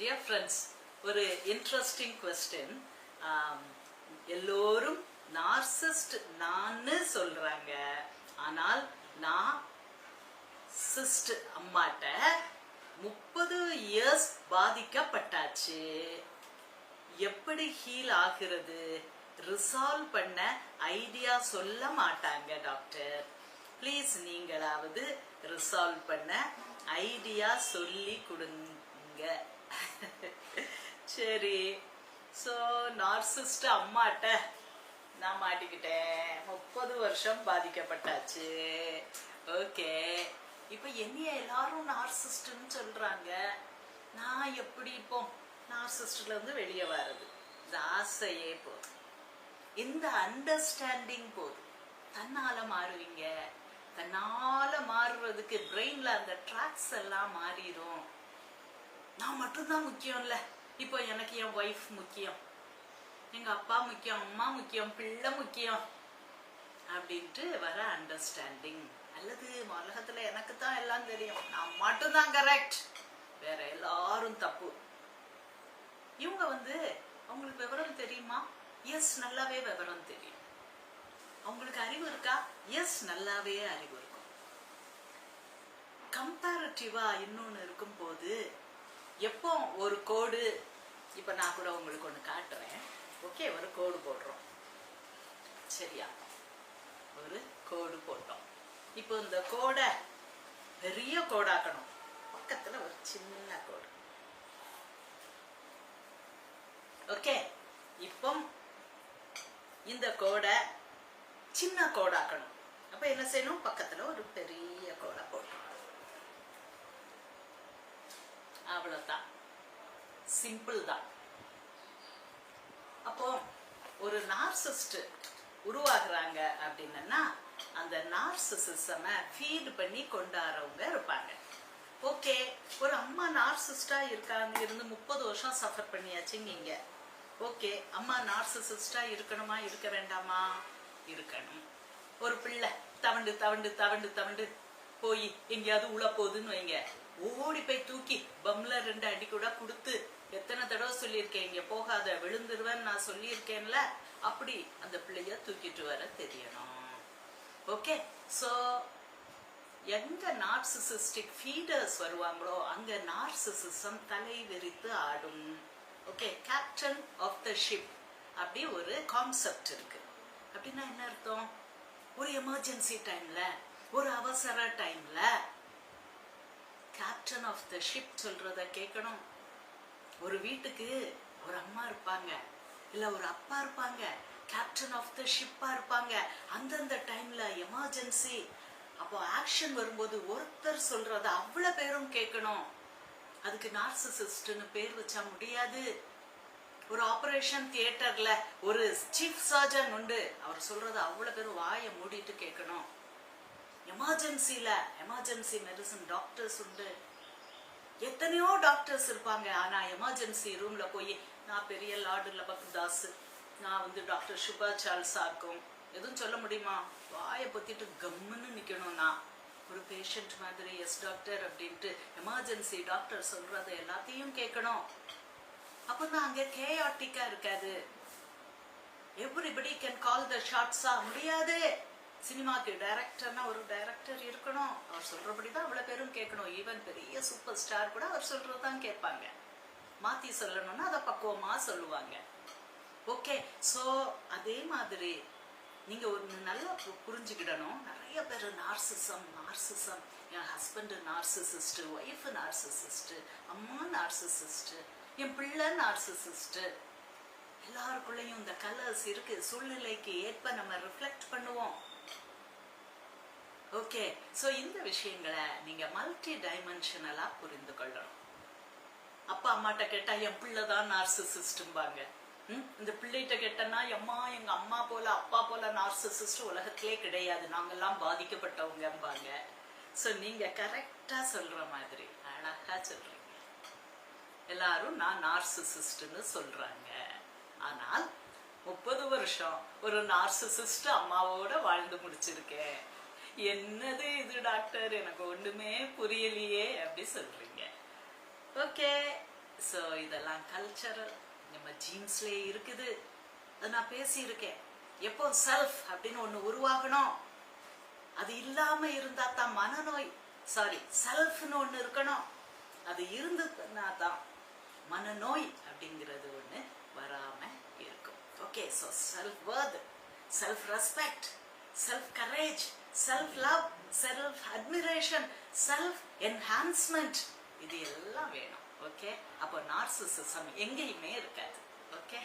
Dear friends ஒரு interesting question எல்லோரும் narcissist நான்னு சொல்றாங்க. ஆனால் நான் சிஸ்ட் அம்மாட்ட முப்பது இயர்ஸ் பாதிக்கப்பட்டாச்சு. எப்படி ஹீல் ஆகிறது? ரிசால்வ் பண்ண ஐடியா சொல்ல மாட்டாங்க டாக்டர் ப்ளீஸ் நீங்களாவது ரிசால்வ் பண்ண ஐடியா சொல்லி கொடுங்க. சரி. ஸோ நார்சிஸ்ட் அம்மாட்ட நான் மாட்டிக்கிட்டேன். முப்பது வருஷம் பாதிக்கப்பட்டாச்சு. ஓகே இப்போ என்னைய எல்லாரும் நார்சிஸ்ட்னு சொல்றாங்க. நான் எப்படி இப்போ நார்சிஸ்ட்ல இருந்து வெளியே வர்றது? இந்த ஆசையே போதும். இந்த அண்டர்ஸ்டாண்டிங் போதும். தன்னால மாறுவீங்க. தன்னால மாறுறதுக்கு பிரெயின்ல அந்த ட்ராக்ஸ் எல்லாம் மாறிடும் நான் மட்டும்தான் முக்கியம் இல்ல இப்போ எனக்கு என் ஒய்ஃப் முக்கியம். எங்கள் அப்பா முக்கியம் அம்மா முக்கியம் பிள்ளை முக்கியம் அப்படின்ட்டு வர அண்டர்ஸ்டாண்டிங் அல்லது உலகத்தில் எனக்கு தான் எல்லாம் தெரியும். நான் மட்டும்தான் கரெக்ட் வேற எல்லாரும் தப்பு. இவங்க வந்து அவங்களுக்கு விவரம் தெரியுமா? எஸ் நல்லாவே விவரம் தெரியும். அவங்களுக்கு அறிவு இருக்கா? எஸ் நல்லாவே அறிவு இருக்கும். கம்பேரட்டிவாக இன்னொன்று இருக்கும் இருக்கும்போது எப்போ ஒரு கோடு இப்ப நான் கூட உங்களுக்கு ஒண்ணு காட்டுறேன். ஓகே ஒரு கோடு போடுறோம். சரியா? ஒரு கோடு போட்டோம். இப்போ இந்த கோடை பெரிய கோடாக்கணும். பக்கத்துல ஒரு சின்ன கோடு. ஓகே இப்போ இந்த கோடை சின்ன கோடாக்கணும். அப்ப என்ன செய்யணும்? பக்கத்துல ஒரு பெரிய கோடை போடணும் அவ்வளவுதான் சிம்பிள் தான். அப்போ ஒரு நார்சிஸ்ட் உருவாகுறாங்க அப்படின்னா அந்த நார்சிசிசம ஃபீட் பண்ணி கொண்டாடுறவங்க இருப்பாங்க. ஓகே ஒரு அம்மா நார்சிஸ்டா இருக்காங்க இருந்து முப்பது வருஷம் சஃபர் பண்ணியாச்சுங்க ஓகே அம்மா நார்சிசிஸ்டா இருக்கணுமா இருக்க வேண்டாமா? இருக்கணும். ஒரு பிள்ளை தவண்டு தவண்டு தவண்டு தவண்டு போய் எங்கேயாவது உள்ள போகுதுன்னு வைங்க. ஓடி போய் தூக்கி பம்ல ரெண்டு அடி கூட கொடுத்து எத்தனை தடவை சொல்லியிருக்கேன் இங்க போகாத விழுந்துருவேன் நான் சொல்லியிருக்கேன்ல அப்படி அந்த பிள்ளைய தூக்கிட்டு வர தெரியணும். ஓகே சோ எங்க நார்சிசிஸ்டிக் ஃபீடர்ஸ் வருவாங்களோ அங்க நார்சிசிசம் தலை விரித்து ஆடும். Okay captain of the ship அப்படி ஒரு கான்செப்ட் இருக்கு. அப்படின்னா என்ன அர்த்தம்? ஒரு எமர்ஜென்சி டைம்ல ஒரு அவசர டைம்ல கேப்டன் ஆஃப் த ஷிப் சொல்றத கேட்கணும். ஒரு வீட்டுக்கு ஒரு அம்மா இருப்பாங்க. இல்ல ஒரு அப்பா இருப்பாங்க. கேப்டன் ஆஃப் த ஷிப்பா இருப்பாங்க. அந்தந்த டைம்ல எமர்ஜென்சி அப்போ ஆக்ஷன் வரும்போது ஒருத்தர் சொல்றத அவ்வளவு பேரும் கேட்கணும். அதுக்கு நார்சிசிஸ்ட்னு பேர் வச்சா முடியாது. ஒரு ஆபரேஷன் தியேட்டர்ல ஒரு சீஃப் சர்ஜன் உண்டு. அவர் சொல்றத அவ்வளவு பேரும் வாயை மூடிட்டு கேட்கணும். எமர்ஜென்சியில் எமர்ஜென்சி மெடிசன் டாக்டர்ஸ் உண்டு. எத்தனையோ டாக்டர்ஸ் இருப்பாங்க. ஆனா எமர்ஜென்சி ரூம்ல போய் நான் பெரிய லார்டு லபக்தாஸ் நான் வந்து டாக்டர் சுபா சால்சாக்கும் எதுவும் சொல்ல முடியுமா? வாயை பத்திட்டு கம்முன்னு நிக்கணும்னா நான். ஒரு பேஷண்ட் மாதிரி எஸ் டாக்டர் அப்படின்ட்டு எமர்ஜென்சி டாக்டர் சொல்றத எல்லாத்தையும் கேட்கணும். அப்பதான் அங்க கேஆட்டிக்கா இருக்காது. எவ்ரிபடி கேன் கால் த ஷார்ட்ஸா முடியாது. சினிமாக்கு டைரக்டர்னா ஒரு டைரக்டர் இருக்கணும். அவர் சொல்றபடிதான் அவ்வளவு பேரும் கேட்கணும். ஈவன் பெரிய சூப்பர் ஸ்டார் கூட அவர் சொல்றதுதான் கேட்பாங்க. மாத்தி சொல்லணும்னா அதை பக்குவமா சொல்லுவாங்க. ஓகே சோ அதே மாதிரி நீங்க ஒரு நல்லா புரிஞ்சுக்கிடணும். நிறைய பேர் நார்சிசம் நார்சிசம் என் ஹஸ்பண்டு நார்சிசிஸ்ட் ஒய்ஃப் நார்சிசிஸ்ட் அம்மா நார்சிசிஸ்ட் என் பிள்ளை நார்சிசிஸ்ட் எல்லாருக்குள்ளேயும் இந்த கலர்ஸ் இருக்கு. சூழ்நிலைக்கு ஏற்ப நம்ம ரிஃப்ளெக்ட் பண்ணுவோம். ஓகே சோ இந்த விஷயங்களை நீங்க மல்டி டைமென்ஷனலாக புரிந்து கொள்ளணும். அப்பா அம்மாட்ட கேட்டா என் பிள்ளை தான் நார்சிசிஸ்டும்பாங்க இந்த பிள்ளைகிட்ட கேட்டனா எம்மா எங்க அம்மா போல அப்பா போல நார்சிசிஸ்ட் உலகத்திலே கிடையாது. நாங்கள்லாம் பாதிக்கப்பட்டவங்கம்பாங்க. சோ நீங்க கரெக்டா சொல்ற மாதிரி அழகா சொல்றீங்க. எல்லாரும் நான் நார்சிசிஸ்ட்னு சொல்றாங்க. ஆனால் முப்பது வருஷம் ஒரு நார்சிசிஸ்ட் அம்மாவோட வாழ்ந்து முடிச்சிருக்கேன். என்னது இது டாக்டர்? எனக்கு ஒண்ணுமே புரியலையே அப்படி சொல்றீங்க. ஓகே. ஸோ இதெல்லாம் கல்ச்சரல் நம்ம ஜீன்ஸ்லேயே இருக்குது. அது நான் பேசியிருக்கேன். எப்போ செல்ஃப் அப்படின்னு ஒன்று உருவாகணும். அது இல்லாம இருந்தா தான் மனநோய். சாரி செல்ஃப்னு ஒன்று இருக்கணும். அது இருந்ததுன்னா தான் மனநோய் அப்படிங்கிறது ஒன்று வராம இருக்கும். Okay so self worth self respect self courage self love self admiration self enhancement இது எல்லாம் வேணும் ஓகே அப்போ நார்சிசிசம் எங்கேயுமே இருக்காது ஓகே